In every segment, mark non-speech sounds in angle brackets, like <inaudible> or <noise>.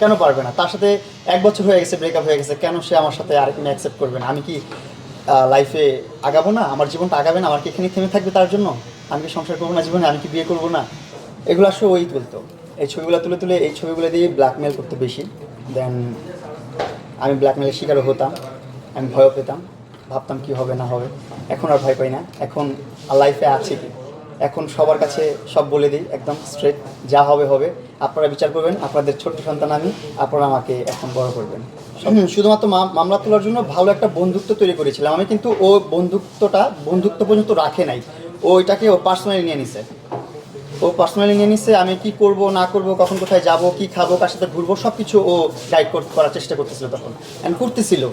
কেন পারবে না? তার সাথে এক বছর হয়ে গেছে ব্রেকআপ হয়ে গেছে, কেন সে আমার সাথে আরেকদিন অ্যাকসেপ্ট করবে না? আমি কি লাইফে আগাবো না? আমার জীবনটা আগাবে না? আমার কি এখানে থেমে থাকবে তার জন্য? আমি কি সংসার করব না জীবনে? আমি কি বিয়ে করব না? এগুলো আসলে ওই তুলতো এই ছবিগুলো তুলে তুলে, এই ছবিগুলো দিয়ে ব্ল্যাকমেল করতে বেশি। দেন আমি ব্ল্যাকমেলের শিকারও হতাম, আমি ভয়ও পেতাম। ভাবতাম কি হবে, না হবে। এখন আর ভয় পাই না। এখন লাইফে আছে কি? এখন সবার কাছে সব বলে দিই একদম স্ট্রেট যা হবে হবে। আপনারা বিচার করবেন আপনাদের ছোট্ট সন্তান আমি আপনারা আমাকে এখন বড় করবেন। শুধুমাত্র মা- মামলা তোলার জন্য ভালো একটা বন্ধুত্ব তৈরি করেছিলাম। আমি কিন্তু ও বন্ধুত্বটা বন্ধুত্ব পর্যন্ত রাখে নাই। ও এটাকে ও পার্সোনালি নিয়ে নিছে। ও পার্সোনালি নিয়ে নিচ্ছে আমি কি করব না করব কখন কোথায় যাব কি খাব কার সাথে ঘুরবো সব কিছু ও গাইড করার চেষ্টা করতেছিল তখন। আমি করতেছিল।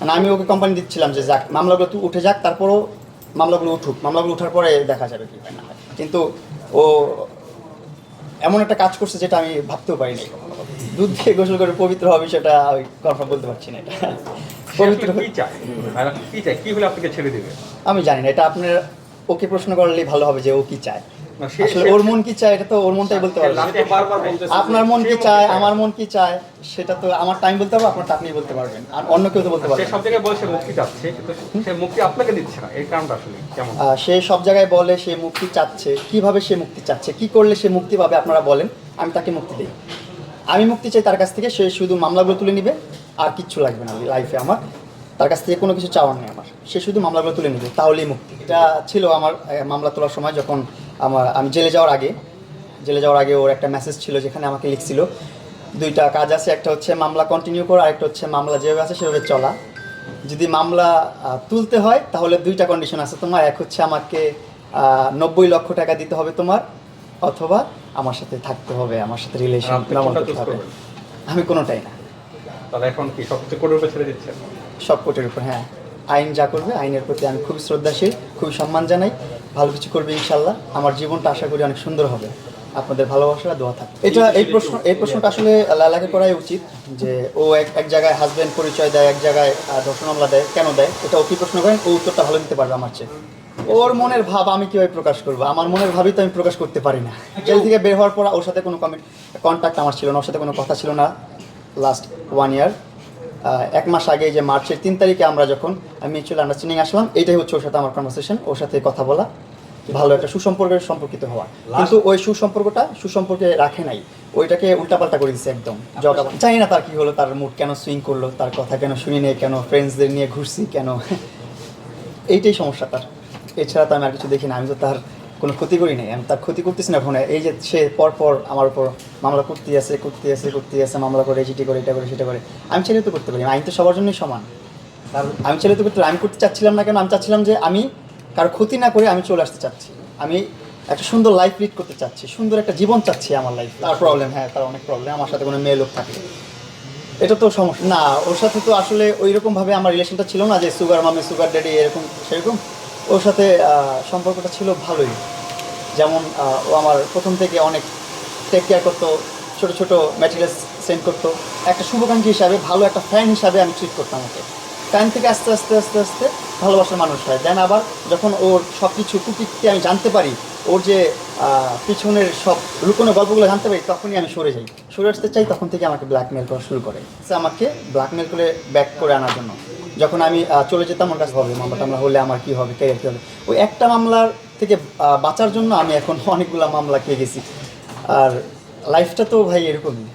মানে আমি ওকে কোম্পানি দিচ্ছিলাম যে যাক মামলাগুলো তুই উঠে যাক তারপরও মামলাগুলো উঠুক মামলাগুলো উঠার পরে দেখা যাবে কি হয় না। কিন্তু ও এমন একটা কাজ করছে যেটা আমি ভাবতেও পারিনি দুধ দিয়ে গোসল করে পবিত্র হবে সেটা ওই কনফার্ম বলতে পারছি না এটা। পবিত্র কি চায়? ভাইরা কি চায়? কি হলে আপনাকে ছেড়ে দেবে? আমি জানি না এটা আপনার ওকে প্রশ্ন করলেই ভালো হবে যে ও কি চায়। আসলে ওর মন কি চায় এটা তো ওর মনটাই বলতে পারবে আপনার মন কি চায় আমার মন কি চায় সেটা তো আমার টাইম বলতে পারব আপনার আপনি বলতে পারবেন। আর অন্য কেউ তো বলতে সে পারবে সব জায়গায় বলে সে মুক্তি চাচ্ছে সে মুক্তি আপনাকে দিচ্ছে না এই কারণটা আসলে কেমন? সে সব জায়গায় বলে সে মুক্তি চাচ্ছে কীভাবে সে মুক্তি চাচ্ছে কি করলে সে মুক্তি পাবে আপনারা বলেন আমি তাকে মুক্তি দিই। আমি মুক্তি চাই তার কাছ থেকে সে শুধু মামলাগুলো তুলে নিবে আর কিচ্ছু লাগবে না লাইফে আমার। তার কাছ থেকে কোনো কিছু চাওয়ার নেই আমার। সে শুধু মামলাগুলো তুলে নিবে তাহলেই মুক্তি। এটা ছিল আমার মামলা তোলার সময় যখন আমার আমি জেলে যাওয়ার আগে জেলে যাওয়ার আগে ওর একটা মেসেজ ছিল যেখানে আমাকে লিখছিল দুইটা কাজ আছে একটা হচ্ছে মামলা কন্টিনিউ করা আরেকটা হচ্ছে মামলা যেভাবে আছে সেভাবে চলা। যদি মামলা তুলতে হয় তাহলে দুইটা কন্ডিশন আছে তোমার। এক হচ্ছে আমাকে নব্বই লক্ষ টাকা দিতে হবে তোমার অথবা আমার সাথে থাকতে হবে আমার সাথে রিলেশন? আমি কোনোটাই না। তাহলে এখন কি সব ছেড়ে দিচ্ছে সব কোর্টের উপর হ্যাঁ। আইন যা করবে আইনের প্রতি আমি খুবই শ্রদ্ধাশীল খুবই সম্মান জানাই। ভালো কিছু করবে ইনশাল্লাহ আমার জীবনটা আশা করি অনেক সুন্দর হবে। আপনাদের ভালোবাসা, দোয়া থাকবে এটা এই প্রশ্ন, এই প্রশ্নটা আসলে লালাকে করাই উচিত যে ও এক এক জায়গায় হাজব্যান্ড পরিচয় দেয়, এক জায়গায় ধর্ষণ মামলা দেয়, কেন দেয়? এটা ও প্রশ্ন করেন ও উত্তরটা ভালো দিতে পারবে আমার চেয়ে। ওর মনের ভাব আমি কীভাবে প্রকাশ করব? আমার মনের ভাবই তো আমি প্রকাশ করতে পারি না। জেল থেকে বের হওয়ার পর ওর সাথে কোনো কমিট কন্ট্যাক্ট আমার ছিল না, ওর সাথে কোনো কথা ছিল না। লাস্ট ওয়ান ইয়ার এক মাস আগে যে মার্চের তিন তারিখে আমরা যখন মিউচুয়াল আন্ডারস্ট্যান্ডিং আসলাম এটাই হচ্ছে ওর সাথে আমার কনভারসেশন ওর সাথে কথা বলা ভালো একটা সুসম্পর্কের সম্পর্কিত হওয়া। কিন্তু ওই সুসম্পর্কটা সুসম্পর্কে রাখে নাই। ওইটাকে উল্টাপাল্টা করে দিচ্ছে একদম। জগা জানি না তার কি হলো তার মুড কেন সুইং করল তার কথা কেন শুনি নেই কেন ফ্রেন্ডসদের নিয়ে ঘুরছি কেন? <laughs> এইটাই সমস্যা তার। এছাড়া তো আমি আর কিছু দেখি না আমি তো তার কোনো ক্ষতি করি নাই। আমি তার ক্ষতি করতেছি না ফোনে। এই যে সে পর পর আমার উপর মামলা করতে আছে করতে আছে করতে আছে, মামলা করে চিঠি করে, এটা করে, সেটা করে। আমি ছেলে তো করতে পারি আইন তো সবার জন্যই সমান। আমি ছেলে তো করতে আমি করতে চাচ্ছিলাম না কেন? আমি চাচ্ছিলাম যে আমি কারও ক্ষতি না করে আমি চলে আসতে চাচ্ছি। আমি একটা সুন্দর লাইফ লিড করতে চাচ্ছি। সুন্দর একটা জীবন চাচ্ছি আমার লাইফ তার প্রবলেম হ্যাঁ তার অনেক প্রবলেম আমার সাথে কোনো মেয়ে লোক থাকে। এটা তো সমস্যা। না, ওর সাথে তো আসলে ওই রকম ভাবে আমার রিলেশনটা ছিল না যে সুগার মামি সুগার ড্যাডি এরকম, সেরকম। ওর সাথে সম্পর্কটা ছিল ভালোই। যেমন ও আমার প্রথম থেকে অনেক টেক কেয়ার করতো, ছোটো ছোটো ম্যাটেরিয়ালস সেন্ড করতো। একটা শুভাকাঙ্ক্ষী হিসাবে, ভালো একটা ফ্যান হিসাবে আমি ট্রিট করতাম ওকে। ফ্যান থেকে আস্তে আস্তে আস্তে আস্তে ভালোবাসার মানুষ হয়। দেন আবার যখন ওর সব কিছু কুকিকে আমি জানতে পারি, ওর যে পিছনের সব লুকোনো গল্পগুলো জানতে পারি, তখনই আমি সরে যাই। সরে আসতে চাই, তখন থেকে আমাকে ব্ল্যাকমেল করা শুরু করে। আমাকে ব্ল্যাকমেল করে ব্যাক করে আনার জন্য। যখন আমি চলে যেতাম আমার কাছে হবে মামলা টামলা হলে আমার কী হবে ক্যারিয়ার কী হবে? ওই একটা মামলার থেকে বাঁচার জন্য আমি এখন অনেকগুলো মামলা খেয়ে গেছি। আর লাইফটা তো ভাই এরকমই।